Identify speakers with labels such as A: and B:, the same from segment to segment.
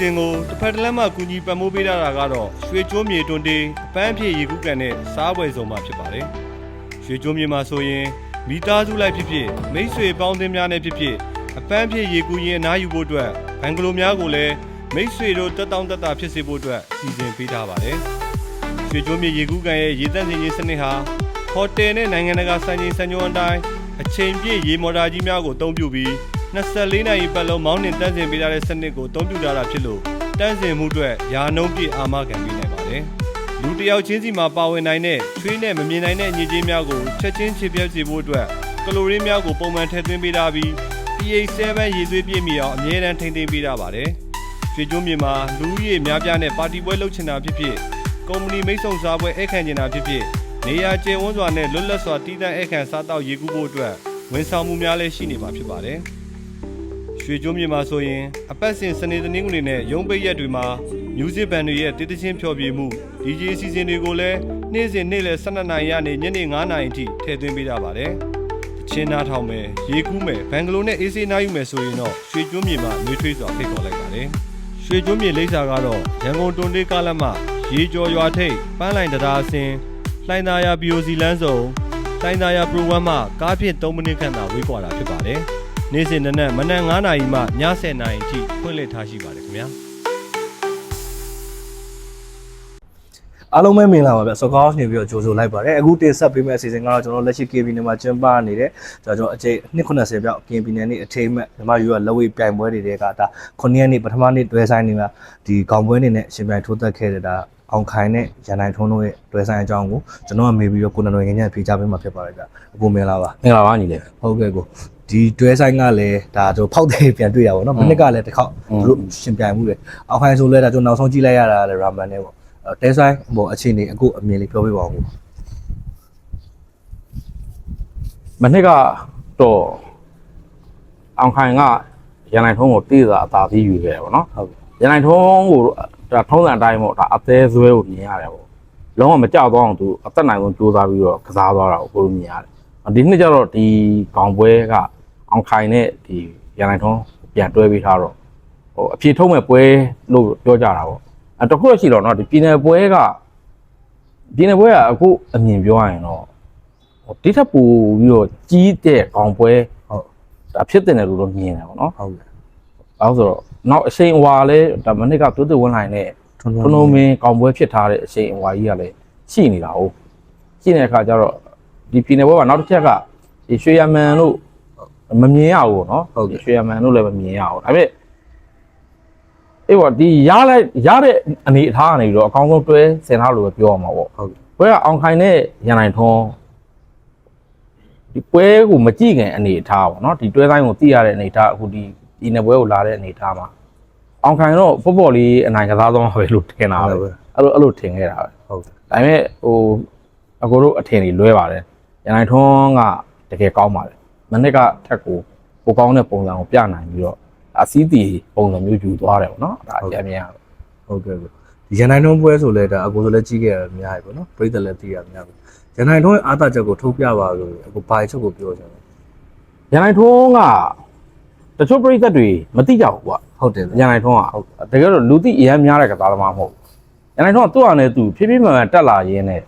A: စဉ်ကိုတစ်ဖက်တစ်လမ်းမှကူညီပံ့ပိုးပေးထားတာကတော့ရွှေကျိုးမြေတွန်တေးအပန်းအဖြစ်ရေကူးကန်နဲ့စားပွဲစုံမှဖြစ်ပါတယ်။ရွှေကျိုးမြေမှာဆိုရင်မိသားစုလိုက်ဖြစ်ဖြစ်မိတ်ဆွေပေါင်းသင်းများနဲ့ဖြစ်ဖြစ်အပန်းအဖြစ်ရေကူးရင်အနားယူဖို့အတွက်ဘန်ဂလိုများကိုလည်းမိတ်ဆွေတို့တက်တောင့်တက်တာဖြစ်စေဖို့အတွက်စီစဉ်ပေးထားပါတယ်။ရွှေကျိုးမြေရေကူးကန်ရဲ့ရေတန့်စင်ခြင်းစနစ်ဟာဟိုတယ်နဲ့နိုင်ငံတကာစံချိန်စံညွှန်းအတိုင်းအချိန်ပြည့်ရေမော်တာကြီးများကိုအသုံးပြုပြီး 24နာရီပတ်လုံးမောင်းနှင်တန်းစင်ပေးထားတဲ့စနစ်ကိုအသုံးပြုထားတာဖြစ်လို့တန်းစင်မှုအတွက်ယာနှုံးပြည့်အာမခံပေးနိုင်ပါတယ်။လူတစ်ယောက်ချင်းစီမှာပါဝင်နိုင်တဲ့ချွေးနဲ့မမြင်နိုင်တဲ့ညစ်ကြေးများကိုချက်ချင်းချေပြတ်စေဖို့အတွက်ကလိုရင်းများကိုပုံမှန်ထည့်သွင်းပေးထားပြီး pH 7ရေသွေးပြည့်မီအောင်အမြဲတမ်းထိန်းသိမ်းပေးထားပါတယ်။ရွှေကျွန်းမြေမှာလူဦးရေများပြားနဲ့ပါတီပွဲလုပ်ချင်တာဖြစ်ဖြစ်ကုမ္ပဏီမိတ်ဆုံစားပွဲဧည့်ခံချင်တာဖြစ်ဖြစ်နေရာကျယ်ဝန်းစွာနဲ့လွတ်လပ်စွာတည်တံ့ဧည့်ခံစားတောက်ရေကူးဖို့အတွက်ဝန်ဆောင်မှုများလည်းရှိနေမှာဖြစ်ပါတယ်။ ရွှေကျိုးမြေမှာဆိုရင်အပတ်စဉ်စနေတနင်္ဂနွေနဲ့ရုံးပိတ်ရက်တွေမှာမြူးစစ်ဘန်တွေရဲ့တည်တချင်းဖျော်ဖြေမှု DJ အစီအစဉ်တွေကိုလည်းနေ့စဉ်နေ့လယ်12နာရီကနေညနေ9နာရီအထိထည့်သွင်းပေးကြပါတယ်။တချင်းနားထောင်မယ်၊ရေကူးမယ်၊ဘန်ဂလိုနဲ့အေးစေးနားယူမယ်ဆိုရင်တော့ရွှေကျိုးမြေမှာနှွေးထွေးစွာဖိတ်ခေါ်လိုက်ပါတယ်။ရွှေကျိုးမြေလိပ်စာကတော့ရန်ကုန်တွန်တေးကားလမ်းမရေကျော်ရွာထိပ်ပန်းလိုင်တရားအစင်လှိုင်းသာယာ BOC လမ်းစုံလှိုင်းသာယာ program မှာကားဖြင့်3မိနစ်ခန့်သာဝေးကွာတာဖြစ်ပါတယ်။ နေ့စဉ်နနက်မနက်9:00နာရီမှည10:00နာရီအထိဖွင့်လှစ်ထားရှိပါတယ်ခင်ဗျာ
B: အားလုံးပဲမင်္ဂလာပါဗျစောကောင်းနေပြီးတော့ကြိုဆိုလိုက်ပါတယ်အခုတင်ဆက်ပေးမယ့်အစီအစဉ်ကတော့ကျွန်တော်လက်ရှိ KB နယ်မှာကျင်းပနေတဲ့ကျွန်တော်အကျိ290ပြောက် KB နယ်နေ့အထိမ်းမဲ့ဓမ္မယူရလက်ဝဲပြိုင်ပွဲတွေကဒါ9ရက်နေ့ပထမနေ့တွဲဆိုင်နေမှာဒီကောင်ပွဲနေနဲ့ရှင်ပြိုင်ထိုးသက်ခဲ့တဲ့ဒါအောင်ခိုင်နဲ့ရန်နိုင်ထုံးတို့ရဲ့တွဲဆိုင်အကြောင်းကိုကျွန်တော်ကမေးပြီးတော့ကိုနနွယ်ငင်းညံ့ဖြေချပေးမှာဖြစ်ပါတယ်ဗျအခုမင်္ဂလာပါ
C: မင်္ဂလာပါညီလေး
B: ဟုတ်ကဲ့ကို ဒီတွဲဆိုင်ကလည်းဒါကျွန်တော်ဖောက်တယ်ပြန်တွေ့ရပါတော့မနစ်ကလည်းတစ်ခေါက်သူတို့ရှင်ပြိုင်မှုတယ်အောင်ခိုင်ဆိုလဲဒါကျွန်တော်နောက်ဆုံးကြည့်လိုက်ရတာလည်းရာမန်နဲ့ပေါ့အဲတဲဆိုင်ဟိုအခြေအနေအခုအမြင်လေးပြောပြပါဦးကို
C: မနှစ်ကတော့အောင်ခိုင်ကရန်နိုင်ထုံးကိုတိသာအသာပြီးယူခဲ့တယ်ဗောနော်
B: ဟုတ်ကဲ့
C: ရန်နိုင်ထုံးကိုဒါထုံးစံအတိုင်းပေါ့ဒါအသေးဆွဲကိုမြင်ရတယ်ဗောလုံးဝမကြောက်တော့အောင်သူအသက်နိုင်ဆုံးကြိုးစားပြီးတော့ကစားသွားတာကိုကိုလိုမြင်ရတယ် ဒီနှစ်ကျတော့ဒီကောင်ပွဲကအောင်ခိုင်နဲ့ဒီရန်နိုင်ထုံးပြန်တွဲပြီးထားတော့ဟိုအဖြေထုတ်မဲ့ပွဲလို့ပြောကြတာဗောအဲတခုတော့ရှိတော့နော်ဒီပြည်နယ်ပွဲကပြည်နယ်ပွဲကအခုအမြင်ပြောရရင်တော့ဟိုတိထက်ပူပြီးတော့ကြီးတဲ့ကောင်ပွဲ
B: ဟုတ်
C: ဒါဖြစ်တဲ့တယ်လို့တော့မြင်တယ်ပေါ့နော်
B: ဟုတ်ကဲ့။
C: အဲဒါဆိုတော့နောက်အချိန်အဝါလဲဒါမနစ်ကတိုးတိုးဝင်လာတဲ့
B: ထွန်း
C: ထွန်းလုံးမင်းကောင်ပွဲဖြစ်ထားတဲ့အချိန်အဝါကြီးကလည်းရှိနေတာ哦ရှိနေတဲ့အခါကျတော့ ဒီပြည်နယ်ပွဲကနောက်တစ်ချက်ကဒီရွှေရမန်တို့မမြင်ရဘူးပေါ့နော်ဒီရွှေရမန်တို့လည်းမမြင်ရဘူးဒါပေမဲ့အေးပေါ့ဒီရလိုက်ရတဲ့အနေအထားကနေပြီးတော့အကောင်းဆုံးတွဲဆင်ထားလို့ပဲပြောရမှာပေါ့
B: ဟုတ်ကဲ့
C: ပွဲကအောင်ခိုင်နဲ့ရန်နိုင်ထွန်းဒီပွဲကိုမကြည့်ခင်အနေအထားပေါ့နော်ဒီတွဲတိုင်းကိုသိရတဲ့အနေအထားအခုဒီဒီနယ်ပွဲကိုလာတဲ့အနေအထားမှာအောင်ခိုင်တော့ပေါ့ပေါ့လေးအနိုင်ကစားသွားမှာပဲလို့ထင်တာပဲအဲ့လိုအဲ့လိုထင်ခဲ့တာပဲ
B: ဟုတ်ကဲ့
C: ဒါပေမဲ့ဟိုအကိုတို့အထင်ကြီးလွဲပါတယ် ရန်နိုင်ထွန်းကတကယ်ကောင်းပါတယ်မနစ်ကထက်ကိုပိုကောင်းတဲ့ပုံစံကိုပြနိုင်ပြီးတော့အစည်းတီပုံစံမျိုးယူသွားတယ်ပေါ့နော်ဒါအကြမ်းများ
B: ဟုတ်ကဲ့ကိုဒီရန်နိုင်ထုံးပွဲဆိုလဲဒါအကူဆိုလဲကြီးခဲ့ရအများကြီးပေါ့နော်ပြိတ္တလည်းသိရအများကြီးရန်နိုင်ထုံးရဲ့အားသာချက်ကိုထုတ်ပြပါလို့အခုဘာချက်ကိုပြောချင်လဲ
C: ရန်နိုင်ထွန်းကတချို့ပရိသတ်တွေမသိကြဘူးကွာ
B: ဟုတ်တယ်
C: ရန်နိုင်ထွန်းကတကယ်တော့လူသိအရမ်းများတဲ့ကစားသမားမဟုတ်ဘူးရန်နိုင်ထွန်းကသူ့အနေနဲ့သူဖြည်းဖြည်းမှန်မှန်တက်လာရင်းနဲ့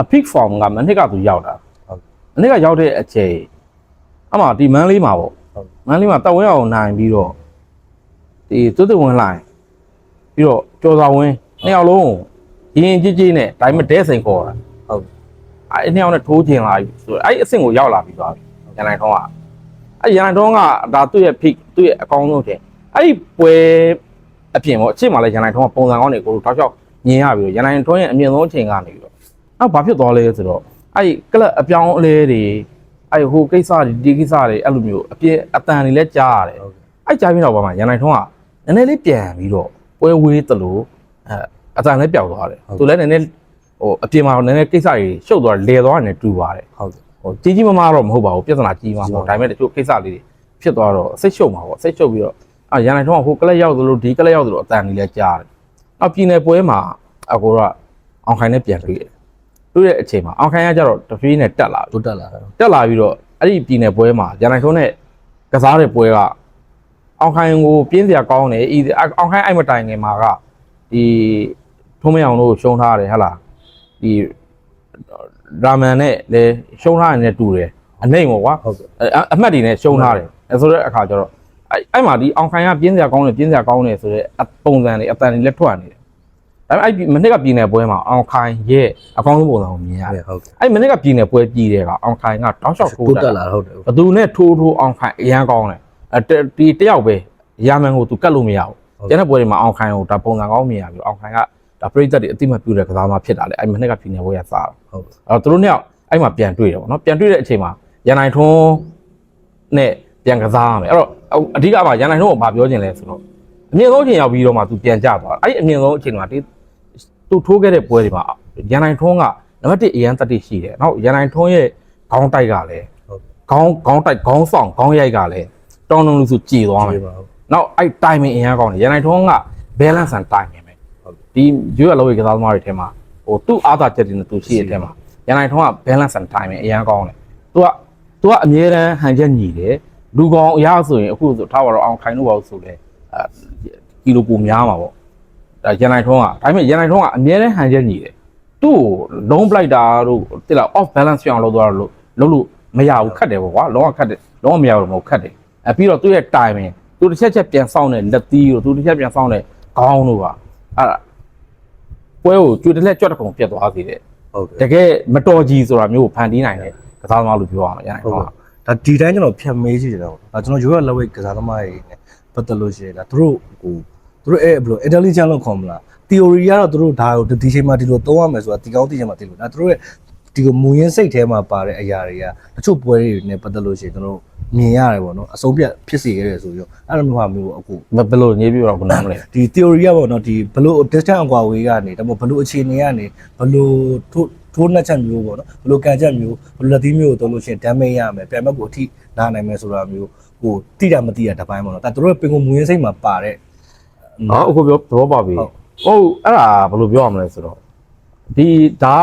C: အ peak form ကမနှစ်ကသူရောက်တာ
B: ဟုတ်
C: မနှစ်ကရောက်တဲ့အချိန်အမှဒီမန်းလေးမှာပေါ့
B: ဟုတ်
C: မန်းလေးမှာတက်ဝင်းအောင်နိုင်ပြီးတော့ဒီသွတ်သွတ်ဝင်လိုက်ပြီးတော့ကြော်စာဝင်းနှစ်ယောက်လုံးရင်းကြည်ကြည်နဲ့ဒါပေမဲ့ဒဲစိန်ခေါ်တာ
B: ဟုတ်
C: အဲ့နှစ်ယောက်နဲ့ထိုးချင်လာပြီဆိုတော့အဲ့အဆင့်ကိုရောက်လာပြီးသွားပြီရန်နိုင်ထွန်းကအဲ့ရန်နိုင်ထွန်းကဒါသူ့ရဲ့ peak သူ့ရဲ့အကောင်းဆုံးချိန်အဲ့ဒီပွဲအပြင်ပေါ့အချိန်မှာလဲရန်နိုင်ထွန်းကပုံစံကောင်းတွေကိုတောက်လျှောက်မြင်ရပြီးတော့ရန်နိုင်ထွန်းရဲ့အမြင့်ဆုံးချိန်ကနေပြီးတော့နောက်ဘာဖြစ်သွားလဲဆိုတော့ အဲ့ဒီကလပ်အပြောင်းအလဲတွေအဲ့ဟိုကိစ္စတွေဒီကိစ္စတွေအဲ့လိုမျိုးအပြည့်အတန်တွေလည်းကြားရတယ်
B: ဟုတ်ကဲ့
C: အဲ့ကြားပြီးတော့ဘာမှရန်နိုင်ထွန်းကနည်းနည်းလေးပြန်ပြီးတော့ပွဲဝေးတလို့အဲအတန်လည်းပျောက်သွားတယ်သူလည်းနည်းနည်းဟိုအပြင်မှာနည်းနည်းကိစ္စတွေရှုပ်သွားတယ်လဲသွားတယ်နဲ့တူပါတယ်
B: ဟုတ်ကဲ့
C: ဟိုကြီးကြီးမားမားတော့မဟုတ်ပါဘူးပြဿနာကြီးမှာပေါ့ဒါပေမဲ့တချို့ကိစ္စလေးတွေဖြစ်သွားတော့စိတ်ရှုပ်မှာပေါ့စိတ်ရှုပ်ပြီးတော့အာရန်နိုင်ထွန်းကဟိုကလပ်ရောက်သလိုဒီကလပ်ရောက်သလိုအတန်ကြီးလည်းကြားတယ်နောက်ပြည်နယ်ပွဲမှာအကိုကအောင်ခိုင်နဲ့ပြန်တွေ့တယ် တွေ့တဲ့အချိန်မှာအောင်ခိုင်ကကျတော့တပြေးနဲ့တက်လာပြီ
B: တိုးတက်လာတယ်
C: တက်လာပြီးတော့အဲ့ဒီပြည်နယ်ပွဲမှာရန်နိုင်ထွန်းနဲ့ကစားတဲ့ပွဲကအောင်ခိုင်ကိုပြင်းစရာကောင်းတယ်ဤအောင်ခိုင်အဲ့မတိုင်ငင်မှာကဒီထုံးမအောင်တို့ရှုံးထားတယ်ဟဟလားဒီရာမန်နဲ့လေရှုံးထားတယ်နဲ့တူတယ်အနိုင်ပေါ့ကွာ
B: ဟုတ်ကဲ့
C: အအမှတ်တွေနဲ့ရှုံးထားတယ်အဲဆိုတဲ့အခါကျတော့အဲ့အဲ့မှာဒီအောင်ခိုင်ကပြင်းစရာကောင်းတယ်ပြင်းစရာကောင်းတယ်ဆိုတော့ပုံစံတွေအတန်တွေလက်ထွက်နေတယ် ဒါပေမဲ့အဲ့မနစ်ကပြည်နယ်ပွဲမှာအောင်ခိုင်ရဲ့အကောင်းဆုံးပုံစံကိုမြင်ရတယ်
B: ဟုတ်ကဲ့
C: အဲ့မနစ်ကပြည်နယ်ပွဲပြည်တယ်ကအောင်ခိုင်ကတောက်လျှောက်ထိုး
B: တိုး
C: တ
B: တက်
C: တ်
B: လာ
C: လာ
B: ဟုတ်တယ်
C: ဘသူနဲ့ထိုးထိုးအောင်ခိုင်အရန်ကောင်းတယ်အဲတဒီတယောက်ပဲရာမန်ကိုသူကတ်လို့မရဘူးကျန်တဲ့ပွဲတွေမှာအောင်ခိုင်ကိုဒါပုံစံကောင်းမြင်ရပြီးအောင်ခိုင်ကဒါပရိသတ်တွေအတိမတ်ပြုတဲ့ကစားသမားဖြစ်တာလေအဲ့မနစ်ကပြည်နယ်ပွဲရစားတာ
B: ဟုတ်
C: အဲ့တော့သူတို့နှစ်ယောက်အဲ့မှာပြန်တွေ့တယ်ပေါ့နော်ပြန်တွေ့တဲ့အချိန်မှာရန်နိုင်ထွန်းနဲ့ပြန်ကစားရမယ်အဲ့တော့အဓိကကရန်နိုင်ထွန်းကိုဘာပြောချင်လဲဆိုတော့အမြင့်ဆုံးအချိန်ရောက်ပြီးတော့မှသူပြန်ကြသွားအဲ့ဒီအမြင့်ဆုံးအချိန်မှာဒီ သူထိုးခဲ့တဲ့ပွဲတွေမှာရန်နိုင်ထွန်းကနံပါတ်1အရန်တတိရှိတယ်နောက်ရန်နိုင်ထွန်းရဲ့ခေါင်းတိုက်ကလည်း
B: ဟုတ်
C: ခေါင်းခေါင်းတိုက်ခေါင်းဆောင်ခေါင်းရိုက်ကလည်းတောင်းတုံးလို့ဆိုကြည်သွားမယ်
B: ပါဟုတ်
C: နောက်အဲ့ timing အရင်ကောင်းတယ်ရန်နိုင်ထွန်းက balance and timing ပဲ
B: ဟုတ်
C: ဒီရွေးရလို့ကစားသမားတွေထဲမှာဟိုသူ့အားသာချက်တွေနဲ့သူရှိရတဲ့ထဲမှာရန်နိုင်ထွန်းက balance and timing အရင်ကောင်းတယ်သူကသူကအမြဲတမ်းဟန်ချက်ညီတယ်လူကောင်အရာဆိုရင်အခုဆိုထားပါတော့အောင်ခိုင်လို့ပါလို့ဆိုလဲအဲကီလိုပိုများမှာပေါ့ ဒါရန်နိုင်ထွန်းကဒါပေမဲ့ရန်နိုင်ထွန်းကအမြဲတမ်းဟန်ချက်ညီတယ်သူ့ကိုလုံးပလိုက်တာတို့တိလာ off balance ဖြစ်အောင်လုပ်သွားလို့လုပ်လို့မရဘူးခက်တယ်ပေါ့ကွာလုံးဝခက်တယ်လုံးဝမရဘူးမဟုတ်ခက်တယ်အဲပြီးတော့သူ့ရဲ့ timing သူတစ်ချက်ချက်ပြန်ဆောင်တဲ့လက်သီးတို့သူတစ်ချက်ပြန်ဆောင်တဲ့ခေါင်းတို့ကအဲ့ဒါပွဲကိုကျွတ်တစ်လက်ကြွတ်တစ်ခုံပြတ်သွားသေးတယ်
B: ဟုတ်ကဲ့
C: တကယ်မတော်ကြီးဆိုတာမျိုးကိုဖန်တီးနိုင်တယ်ကစားသမားလို့ပြောရမှာရနိုင်
B: ဟုတ်
C: တော့
B: ကဲ့ဒါဒီတိုင်းကျွန်တော်ဖြတ်မေးကြည့်တယ်တော့ဒါကျွန်တော်ရိုးရလက်ဝဲကစားသမားတွေနဲ့ပတ်သက်လို့ရှိရင်ဒါသူတို့ဟို သူတို့အဲ့ဘယ်လို intelligent လို့ခေါ်မလား theory ကတော့သူတို့ဒါကိုဒီချိန်မှာဒီလိုသုံးရမယ်ဆိုတာဒီကောင်းဒီချိန်မှာဒီလိုဒါသူတို့ရဲ့ဒီကိုမူရင်းစိတ်ထဲမှာပါတဲ့အရာတွေကတချို့ပွဲတွေနဲ့ပတ်သက်လို့ရှိရင်ကျွန်တော်မြင်ရတယ်ပေါ့နော်အဆုံးဖြတ်ဖြစ်စေခဲ့တယ်ဆိုပြီးတော့အဲ့လိုမျိုးဟာမျိုးအခု
C: ဘယ်ဘယ်လိုညေးပြတော့ခုနမလဲ
B: ဒီ theory ကပေါ့နော်ဒီဘလို့ distance အကွာဝေးကနေဒါမှမဟုတ်ဘလို့အခြေအနေကနေဘလို့ထိုးထိုးနှက်ချက်မျိုးပေါ့နော်ဘလို့ကန်ချက်မျိုးဘလို့လက်သီးမျိုးကိုသုံးလို့ရှိရင် damage ရမယ်ပြန်မဲ့ကိုအထိနားနိုင်မယ်ဆိုတာမျိုးဟိုတိတာမတိတာတစ်ပိုင်းပေါ့နော်ဒါသူတို့ရဲ့ပင်ကိုမူရင်းစိတ်မှာပါတဲ့
C: ဟောအခုပြောသဘောပေါက်ပြီ
B: ဟုတ်
C: ဟုတ်အဲ့ဒါဘယ်လိုပြောရမလဲဆိုတော့ဒီဒါ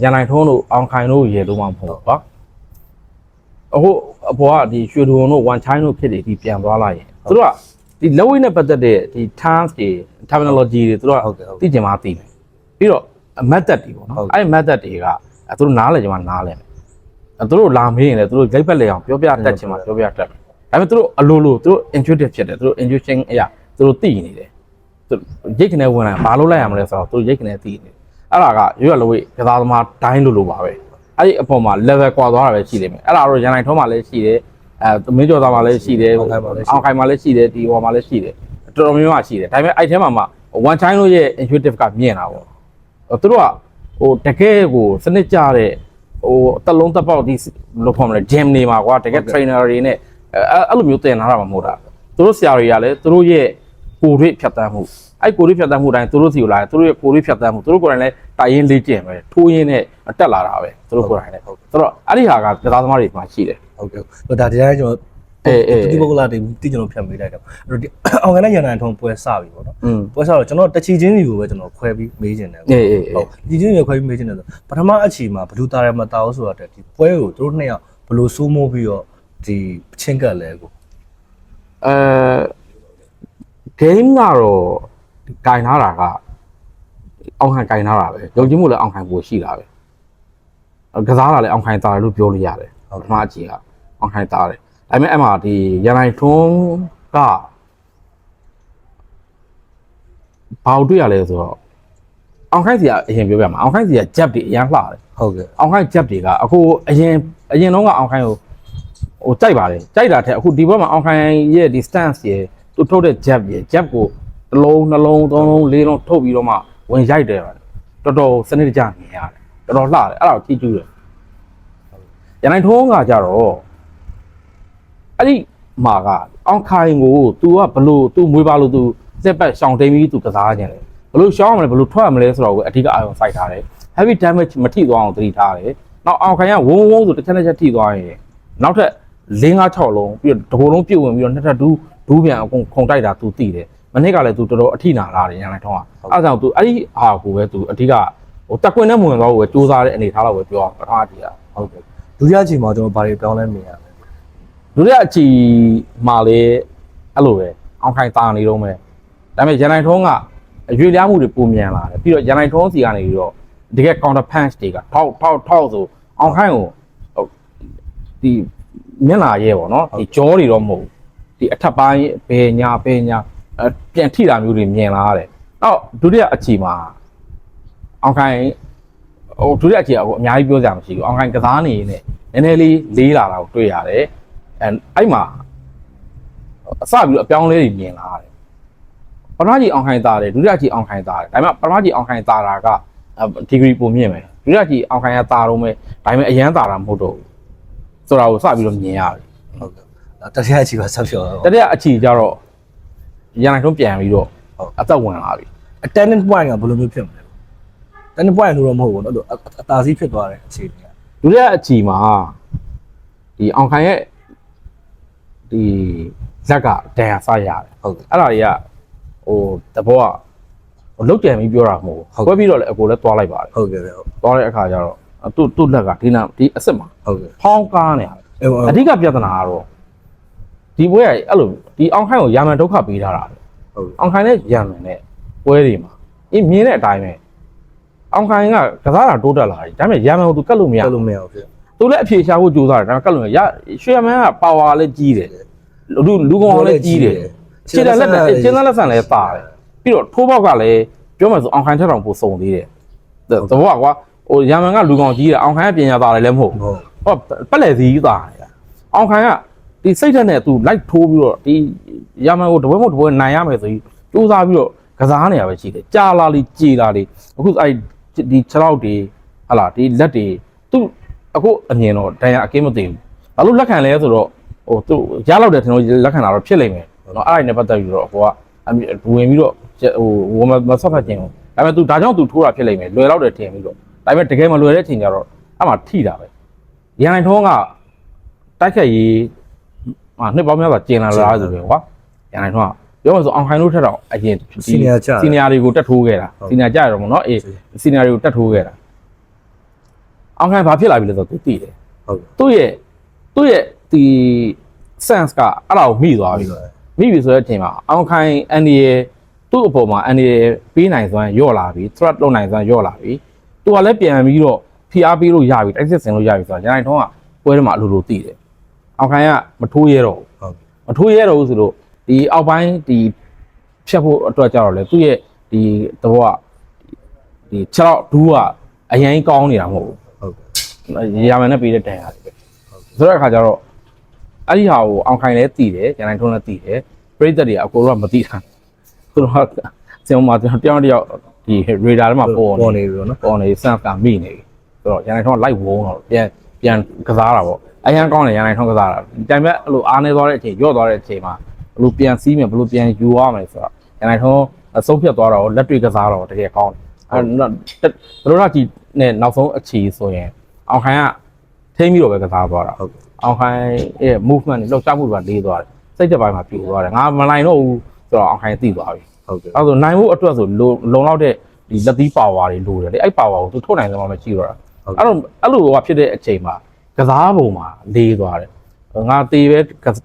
C: ကရန်နိုင်ထုံးတို့အောင်ခိုင်တို့ရေလို့မှမဟုတ်ပါအခုအပေါ်ကဒီရွှေဒုံတို့ဝန်ချိုင်းတို့ဖြစ်နေဒီပြန်သွားလိုက်ရင်သူတို့ကဒီလက်ဝိတ်နဲ့ပတ်သက်တဲ့ဒီ terms တွေ terminology တွေသူတို့က
B: ဟုတ်ကဲ့ဟုတ်
C: သိကျင်မှသိမယ်ပြီးတော့ method တွေပေါ့နော်
B: ဟုတ်
C: အဲ့ method တွေကအဲသူတို့နားလဲကျင်မှနားလဲမယ်အဲသူတို့လာမေးရင်လည်းသူတို့ဂိတ်ပတ်လေအောင်ပြောပြတတ်ချင်မှပြောပြတတ်မယ်ဒါပေမဲ့သူတို့အလိုလိုသူတို့ intuitive ဖြစ်တယ်သူတို့ intuition အရာ သူတို့သိနေတယ်သူရိတ်ခနဲ့ဝင်လာဘာလို့လိုက်ရမလဲဆိုတော့သူတို့ရိတ်ခနဲ့သိနေတယ်အဲ့ဒါကရွရလဝိကစားသမားတိုင်းလိုလိုပါပဲအဲ့ဒီအပေါ်မှာ level ကွာသွားတာပဲရှိလိမ့်မယ်အဲ့ဒါတော့ရန်နိုင်ထုံးမှလည်းရှိတယ်အဲမင်းကျော်သားမှလည်းရှိတယ်
B: အောင်ခိုင်မှာလည်းရှိတယ်
C: အောင်ခိုင်မှလည်းရှိတယ်ဒီဟောမှလည်းရှိတယ်တော်တော်များများရှိတယ်ဒါပေမဲ့အဲ့ထဲမှာမှ one time လို့ရဲ့ intuitive ကမြင်တာပေါ့ဟိုသူတို့ကဟိုတကယ်ကိုစနစ်ကြတဲ့ဟိုအသက်လုံးသက်ပေါက်ဒီလို့ခေါ်မလဲ gym နေမှာကွာတကယ် trainer တွေနဲ့အဲအဲ့လိုမျိုးတင်လာတာမှမဟုတ်တာသူတို့ဆရာတွေကလည်းသူတို့ရဲ့ ကိုယ်ရွေးဖြတ်တန်းမှုအဲ့ကိုယ်ရွေးဖြတ်တန်းမှုတိုင်းသူတို့စီကိုလာတယ်သူတို့ရဲ့ကိုယ်ရွေးဖြတ်တန်းမှုသူတို့ကိုယ်တိုင်လည်းတိုင်ရင်လေးကျင်ပဲထိုးရင်းနဲ့တက်လာတာပဲသူတို့ကိုယ်တိုင်လည်းဟုတ်ဆိုတော့အဲ့ဒီဟာကကစားသမားတွေမှာရှိတယ်
B: ဟုတ်ကဲ့ဟိုဒါဒီတိုင်းကျွန်တော်
C: အေးအေး
B: ဒီပုဂ္ဂလာတွေတိကျွန်တော်ဖြတ်မေးလိုက်တော့အဲ့တော့ဒီအောင်ကနဲ့ရန်နိုင်ထုံးပွဲစပြီပေါ့နော်
C: อืม
B: ပွဲစတော့ကျွန်တော်တချီချင်းစီကိုပဲကျွန်တော်ခွဲပြီးမေးခြင်းတယ်
C: အေးအေးအေး
B: ဟုတ်ဒီချင်းစီကိုခွဲပြီးမေးခြင်းတယ်ဆိုပထမအချီမှာဘလူတာရမတာအောင်ဆိုတာတဲ့ဒီပွဲကိုသူတို့နှစ်ယောက်ဘလို့စိုးမိုးပြီးတော့ဒီချင်းကပ်လဲကို
C: အဲ game ကတော့ဂိုင်ထားတာကအောင်ခံဂိုင်ထားတာပဲယုံကြည်မှုလည်းအောင်ခံပို့ရှိတာပဲကစားတာလည်းအောင်ခံတာတယ်လို့ပြောလို့ရတယ်ပထမအချိန်ကအောင်ခံတာတယ်ဒါပေမဲ့အဲ့မှာဒီရန်နိုင်ထွန်းကဘာလို့တွေ့ရလဲဆိုတော့အောင်ခိုင်းစီကအရင်ပြောပြမှာအောင်ခိုင်းစီက jab တွေအရင်လှတယ်
B: ဟုတ်ကဲ့
C: အောင်ခိုင်း jab တွေကအခုအရင်အရင်တော့ကအောင်ခိုင်းကိုဟိုကြိုက်ပါတယ်ကြိုက်တာတဲ့အခုဒီဘက်မှာအောင်ခိုင်းရဲ့ဒီ stance ရဲ့ သူထုတ်တဲ့ jab ရဲ့ jab ကိုတစ်လုံးနှလုံးသုံးလုံးလေးလုံးထုတ်ပြီးတော့မှဝင်ရိုက်တယ်တော်တော်စနစ်တကျမြင်ရတယ်တော်တော်လှတယ်အဲ့ဒါကိုကြည့်ကြည့်တယ်ရန်နိုင်ထုံးကကြတော့အဲ့ဒီမှာကအောင်ခိုင်းကို तू ကဘလို့ तू မွေးပါလို့ तू စက်ပတ်ရှောင်တိန်ပြီး तू ကစားခြင်းတယ်ဘလို့ရှောင်းရမလဲဘလို့ထွက်ရမလဲဆိုတော့ကိုအဓိကအာရုံစိုက်ထားတယ် heavy damage မထိသွားအောင်သတိထားတယ်။နောက်အောင်ခိုင်ကဝုန်းဝုန်းဆိုတစ်ချက်တစ်ချက်ထိသွားရင်နောက်ထပ်၄၅6လုံးပြီးတော့တစ်ခုလုံးပြုတ်ဝင်ပြီးတော့နှစ်ထပ်ဒူး ဒူးပြန်အကုန်ခုံတိုက်တာ तू သိတယ်။မနေ့ကလည်း तू တော်တော်အထိနာလာတယ်ရန်လိုက်ထောင်းက။အဲဒါကြောင့် तू အဲ့ဒီဟာကိုပဲ तू အဓိကဟိုတက်ကွင်းနဲ့မဝင်သွားဘူးပဲစူးစမ်းတဲ့အနေထားတော့ပဲပြောအောင်ပထမအထိက
B: ဟုတ်ကဲ့ဒုတိယအချီမှာကျွန်တော်ဘာတွေပြောင်းလဲမြင်ရလဲ
C: ဒုတိယအချီမှာလေ အဲ့လိုပဲအောင်ခိုင်တာနေတော့မယ်ဒါပေမဲ့ရန်နိုင်ထုံးကအရွေလျားမှုတွေပုံမြန်လာတယ်ပြီးတော့ရန်နိုင်ထုံးစီကနေပြီးတော့တကယ် counter punch တွေကထောက်ထောက်ထောက်ဆိုအောင်ခိုင်ကိုဟိုဒီမျက်လာရဲပေါ့နော်ဒီကြောတွေတော့မဟုတ်ဘူး ဒီအထက်ပိုင်းဘယ်ညာဘယ်ညာအပြန်ထိတာမျိုးတွေမြင်လာရတယ်နောက်ဒုတိယအချီမှာအောင်ခိုင်ဟိုဒုတိယအချီကအများကြီးပြောကြမှာမရှိဘူးအောင်ခိုင်ကစားနေနေနည်းနည်းလေးလေးလာတာကိုတွေ့ရတယ်အဲအဲ့မှာအစပြီးတော့အပြောင်းလဲတွေမြင်လာတယ်ပထမကြီးအောင်ခိုင်တာတယ်ဒုတိယကြီးအောင်ခိုင်တာတယ်ဒါပေမဲ့ပထမကြီးအောင်ခိုင်တာတာကဒီဂရီပုံမြင့်မယ်ဒုတိယကြီးအောင်ခိုင်ကတာတော့မယ်ဒါပေမဲ့အရန်တာတာမဟုတ်တော့ဘူးဆိုတာကိုစပြီးတော့မြင်ရတယ်
B: ဟုတ်ကဲ့ တတိယအချီပါဆက်ပြောတော့
C: တတိယအချီကျတော့ရန်နိုင်ထုံးပြန်ပြီးတော့အသက်ဝင်လာပြီ
B: အ turning point ကဘယ်လိုမျိုးဖြစ်မလဲ turning point လို့တော့မဟုတ်ဘူးเนาะအဲ့အသာစီးဖြစ်သွားတဲ့အခြေအနေက
C: ဒုတိယအချီမှာဒီအောင်ခိုင်ရဲ့ဒီဇက်ကတန်ရဆရတယ်
B: ဟုတ်ကဲ့
C: အဲ့ဒါတွေကဟိုတဘောကဟိုလုတ်ကြံပြီးပြောတာမဟုတ်
B: ဟုတ်
C: ဘူးကွဲပြီးတော့လည်းအကိုလည်းသွားလိုက်ပါတယ်
B: ဟုတ်ကဲ့ဗျဟုတ်
C: သွားတဲ့အခါကျတော့သူ့သူ့လက်ကဒီနာဒီအစ်စ်မှာ
B: ဟုတ်ကဲ့
C: ဖောင်းကားနေရတယ်
B: အဲ့ဟို
C: အဓိကပြဿနာကတော့ ဒီပွဲကအဲ့လိုဒီအောင်ခိုင်ကိုယာမန်ဒုက္ခပေးထားတာပဲ
B: ဟုတ်
C: အောင်ခိုင်နဲ့ယာမန်နဲ့ပွဲတွေမှာအင်းမြင်တဲ့အတိုင်းပဲအောင်ခိုင်ကကစားတာတိုးတက်လာတယ်ဒါပေမဲ့ယာမန်ကိုသူကတ်လို့မရ
B: ကတ်
C: ဘူး
B: လို့မရဘူးဖြစ်
C: သူလည်းအဖြေရှာဖို့ကြိုးစားတယ်ဒါပေမဲ့ကတ်လို့မရရရွှေယာမန်ကပါဝါလည်းကြီးတယ်လူလူကောင်လည်းကြီးတယ်ခြေတလက်နဲ့ခြေတလက်ဆန်လည်းပါတယ်ပြီးတော့ထိုးပေါက်ကလည်းပြောမှဆိုအောင်ခိုင်ထက်တောင်ပိုစုံသေးတယ်သဘောကကွာဟိုယာမန်ကလူကောင်ကြီးတယ်အောင်ခိုင်ကပညာသားတယ်လည်းမဟုတ်ဘူး
B: ဟုတ်
C: ဟောပက်လက်စည်းသားနေတာအောင်ခိုင်က ဒီစိတ်ဓာတ်နဲ့သူလိုက်ထိုးပြီးတော့ဒီရမန်ကိုတပွဲမဟုတ်တပွဲနိုင်ရမယ်ဆိုပြီးစူးစမ်းပြီးတော့ကစားနေရပဲရှိတယ်ကြာလာလိကြည်လာလိအခုအဲ့ဒီခြေထောက်တွေဟလာဒီလက်တွေသူအခုအမြင်တော့ဒဏ်ရာအကင်းမသိဘူးဘာလို့လက်ခံလဲဆိုတော့ဟိုသူရလောက်တယ်ထင်လို့လက်ခံတာတော့ဖြစ်လိမ့်မယ်နော်အဲ့ဒါနဲ့ပတ်သက်ပြီးတော့ဟိုကအမြင်ဝင်ပြီးတော့ဟိုဝမမဆက်ဖတ်ခြင်းဒါပေမဲ့ तू ဒါကြောင့် तू ထိုးတာဖြစ်လိမ့်မယ်လွယ်တော့တယ်ထင်ပြီးတော့ဒါပေမဲ့တကယ်မလွယ်တဲ့အချိန်ကျတော့အဲ့မှာထိတာပဲရန်နိုင်ထုံးကတိုက်ခက်ရေး ဟာနှစ်ပေါင်းများစွာကျင်လာလားဆိုပြီးကွာရန်နိုင်ထုံးကပြောမှဆိုအောင်ခိုင်လို့ထက်တော့အရင်
B: စီနီယာကျ
C: စီနီယာတွေကိုတက်ထိုးခဲ့တာ
B: ဟုတ်
C: စီနီယာကြရတော့မနော်အေးစီနီယာတွေကိုတက်ထိုးခဲ့တာအောင်ခိုင်ဘာဖြစ်လာပြီလဲဆိုတော့သူသိတယ်
B: ဟုတ်
C: သူ့ရဲ့သူ့ရဲ့ဒီ sense ကအဲ့ဒါကိုမိသွားပြီ
B: ပြီ
C: မိပြီဆိုတဲ့အချိန်မှာအောင်ခိုင်အန်ဒီရဲ့သူ့အပေါ်မှာအန်ဒီရဲ့ပေးနိုင်စွမ်းညော့လာပြီ threat လုပ်နိုင်စွမ်းညော့လာပြီသူကလည်းပြန်ပြီးတော့ဖိအားပေးလို့ရပြီတိုက်စစ်ဆင်လို့ရပြီဆိုတော့ရန်နိုင်ထုံးကပွဲထဲမှာအလိုလိုသိတယ် အောင်ခိုင်ကမထိုးရဲတော့ဘူး
B: ဟုတ်
C: မထိုးရဲတော့ဘူးဆိုလို့ဒီအောက်ပိုင်းဒီဖြတ်ဖို့အတွက်ကြတော့လေသူ့ရဲ့ဒီသဘောကဒီ6တော့ဒူးကအရင်ကောင်းနေတာမဟုတ်ဘူး
B: ဟုတ်ကဲ့
C: ရာမန်နဲ့ပေးတဲ့တန်ရတယ်ပဲဆိုတဲ့အခါကျတော့အဲ့ဒီဟာကိုအောင်ခိုင်လည်းတည်တယ်ကျန်တိုင်းထုံးလည်းတည်တယ်ပရိသတ်တွေကအကိုတို့ကမတည်တာသူတို့ကစင်မှာတယောက်တယောက်ဒီရေဒါထဲမှာပေါ်
B: ပေါ်
C: နေ
B: နေပြီနော်
C: ပေါ်နေစမ်းကမိနေပြီဆိုတော့ကျန်တိုင်းထုံးကလိုက်ဝုန်းတော့ပြန်ပြန်ကစားတာပေါ့ အရန်ကောင်းတယ်ကျန်တိုင်းထုံးကစားတာဒီတိုင်မဲ့အဲ့လိုအားနေသွားတဲ့အချိန်ညော့သွားတဲ့အချိန်မှာဘလို့ပြန်စီးမယ်ဘလို့ပြန်ယူရမယ်ဆိုတော့ကျန်တိုင်းထုံးအဆုံးဖြတ်သွားတော့လက်တွေကစားတော့တကယ်ကောင်းတယ်အဲ့တော့ဘလို့ကကြည့်နဲ့နောက်ဆုံးအခြေဆိုရင်အောင်ခိုင်ကထိမ့်ပြီးတော့ပဲကစားသွားတာ
B: ဟုတ်ကဲ့
C: အောင်ခိုင်ရဲ့ movement တွေလောက်ချမှုတွေကလေးသွားတယ်စိတ်တစ်ပိုင်းမှာပြိုသွားတယ်ငါမနိုင်တော့ဘူးဆိုတော့အောင်ခိုင်သိသွားပြီ
B: ဟုတ်ကဲ့
C: အဲဆိုနိုင်မှုအတွက်ဆိုလုံလုံလောက်တဲ့ဒီလက်သီးပါဝါတွေလိုတယ်လေအဲ့ပါဝါကိုသူထုတ်နိုင်တယ်မှမရှိတော့တာအဲ့တော့အဲ့လိုဟိုဖြစ်တဲ့အချိန်မှာ ကစားပုံမှာလေးသွားတယ်ငါတေးပဲ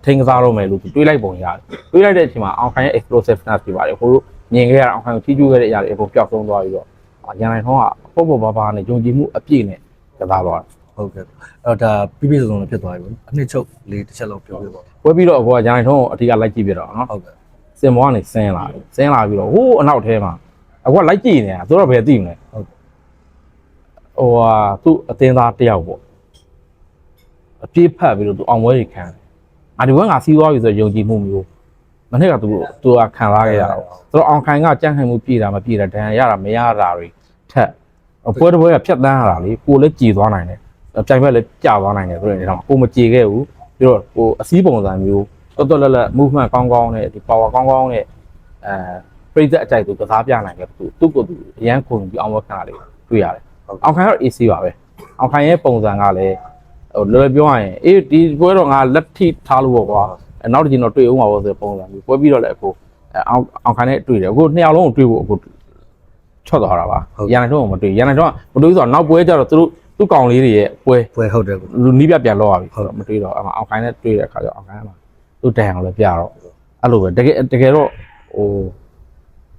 C: ထိန်ကစားတော့မယ်လို့တွေးလိုက်ပုံရတယ်တွေးလိုက်တဲ့အချိန်မှာအောင်ခိုင်ရဲ့ explosiveness တွေပါတယ်ဟိုလိုမြင်ခဲ့ရတာအောင်ခိုင်ကိုထိကျူးခဲ့တဲ့အရာတွေအကုန်ပျောက်ဆုံးသွားပြီးတော့ရန်နိုင်ထုံးကပေါ့ပေါ့ပါပါနဲ့ယုံကြည်မှုအပြည့်နဲ့ကစားသွားတယ်
B: ဟုတ်ကဲ့အဲ့တော့ဒါပြီးပြည့်စုံစုံဖြစ်သွားပြီပေါ့အနှစ်ချုပ်လေးတစ်ချက်လောက်ပြောပြပါ
C: ပွဲပြီးတော့အကောကဂျိုင်းထုံးကိုအဓိကလိုက်ကြည့်ပြတော့နော်
B: ဟုတ်ကဲ့
C: စင်မောကနေဆင်းလာတယ်ဆင်းလာပြီးတော့ဟိုးအနောက်ထဲမှာအကောကလိုက်ကြည့်နေတာသူတော့ဘယ်သိမလဲ
B: ဟုတ်
C: ဟိုဟာသူ့အတင်းသားတယောက်ပေါ့ အပြေးဖတ်ပြီးတော့သူအောင်ပွဲကြီးခံတယ်အာဒီဘက်ကစီးသွားပြီဆိုတော့ယုံကြည်မှုမျိုးမနေ့ကသူသူကခံလာခဲ့ရတာပေါ့သူတော့အောင်ခိုင်ကကြန့်ခိုင်မှုပြေးတာမပြေးတာဒဏ်ရာရတာမရတာတွေထက်ပွဲတစ်ပွဲကဖြတ်တန်းရတာလေကိုလည်းကြည်သွားနိုင်တယ်ပြိုင်ဘက်လည်းကြာသွားနိုင်တယ်ဆိုတဲ့အနေနဲ့ကိုမကြည်ခဲ့ဘူးပြီးတော့ကိုအစည်းပုံစံမျိုးတော်တော်လက်လက် movement ကောင်းကောင်းနဲ့ဒီ power ကောင်းကောင်းနဲ့အဲပြိသက်အကြိုက်သူကစားပြနိုင်တယ်သူသူ့ကိုယ်သူအရန်ခုန်ပြီးအောင်ဝက်ခါလေးတွေ့ရတယ်အောင်ခိုင်တော့ AC ပါပဲအောင်ခိုင်ရဲ့ပုံစံကလည်း ဟိုလောလောပြောရရင်အေးဒီပွဲတော့ငါလက်ထိထားလို့ပေါ့ကွာအဲနောက်တစ်ချိန်တော့တွေ့အောင်ပါဘောဆိုတဲ့ပုံစံမျိုးပွဲပြီးတော့လည်းအခုအဲအောင်အောင်ခိုင်နဲ့တွေ့တယ်အခုနှစ်ယောက်လုံးကိုတွေ့ဖို့အခုချော့သွားတာပါရန်နိုင်တော့မတွေ့ရန်နိုင်တော့မတွေ့ဆိုတော့နောက်ပွဲကျတော့သူတို့သူ့ကောင်လေးတွေရဲ့ပွဲ
B: ပွဲဟုတ်တယ်ကို
C: လူနီးပြပြန်လောက်ရပြီဆိုတော့မတွေ့တော့အမအောင်ခိုင်နဲ့တွေ့တဲ့အခါကျတော့အောင်ခိုင်ကမှသူ့တန်အောင်လည်းပြတော့အဲ့လိုပဲတကယ်တကယ်တော့ဟို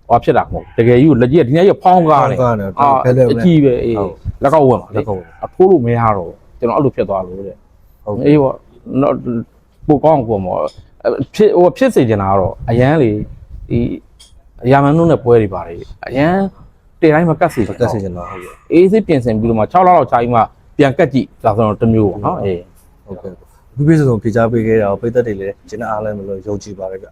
C: ဟောဖြစ်တာမဟုတ်တကယ်ကြီးကိုလက်ကြီးကဒီနေ့ရဖောင်းကားတယ်
B: ဖောင်းကားတယ်
C: အာ
B: ဖဲလဲပဲ
C: အကြီးပဲအေး
B: ဟုတ်
C: လက်ကောက်ဝင်ပါ
B: လ
C: လေ
B: က်ကောက်ဝင်
C: အဖိုးလို့မရတော့ ကျွန်တော်အဲ့လိုဖြစ်သွားလို့တဲ့
B: ဟုတ်
C: အေးပေါ့တော့ပိုကောင်းကိုပေါ့အဲ့ဖြစ်ဟိုဖြစ်စေချင်တာကတော့အရန်လေဒီအရာမန်နုနဲ့ပွဲတွေပါတယ်အရန်တေတိုင်းမကတ်စေချင်
B: တက်
C: တော့
B: စီကျွန်တော်ဟုတ်ကဲ့
C: အေးစစ်ပြင်ဆင်ပြီးတော့မှ6လလောက်ခြားပြီးမှပြန်ကတ်ကြည့်ဒါဆိုတော့တစ်မျိုးပေါ့နော်အေး
B: ဟုတ်ကဲ့ပြပြစုံဖြေချပေးခဲ့တာကိုပိတ်သက်တွေလည်းကျင်းအားလည်းမလို့ယုံကြည်ပါရဗျ